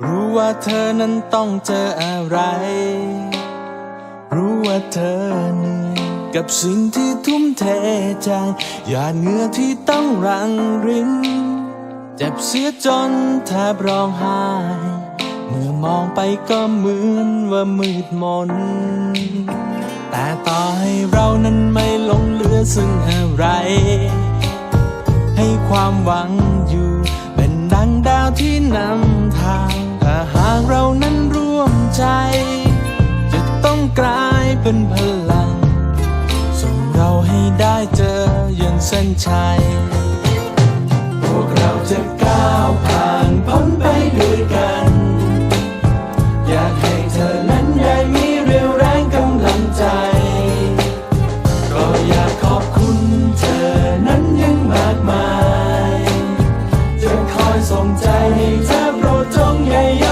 รู้ว่าเธอนั้นต้องเจออะไร รู้ว่าเธอเหนื่อยกับสิ่งที่ทุ่มเทใจหยาดเหงื่อที่ต้องรังรินเจ็บเสียจนแทบร้องไห้ เมื่อมองไปก็เหมือนว่ามืดมน แต่ต่อให้เรานั้นไม่หลงเหลือซึ่งอะไร ให้ความหวังอยู่ เป็นดังดาวที่นำทาง เป็นพลัง ส่งเราให้ได้เจอย่างเส้นชัย พวกเราจะก้าวผ่านพ้นไปด้วยกัน อยากให้เธอนั้นได้มีเรี่ยวแรงกำลังใจ ก็อยากขอบคุณเธอนั้นยังมากมาย จะคอยส่งใจให้เธอโปรดจงอย่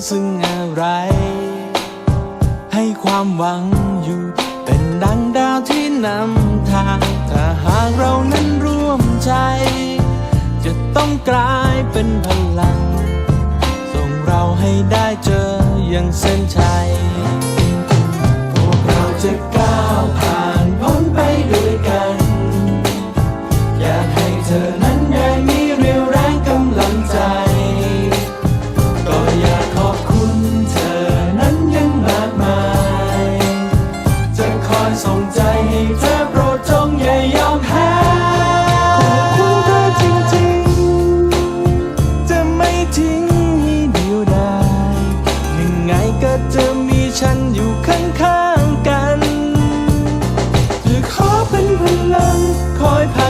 ซึ่งอะไร ให้ความหวังอยู่ เป็นดังดาวที่นำทางถ้าหากเรานั้นร่วมใจ จะต้องกลายเป็นพลัง ส่งเราให้ได้เจออย่างเส้นชัย 害怕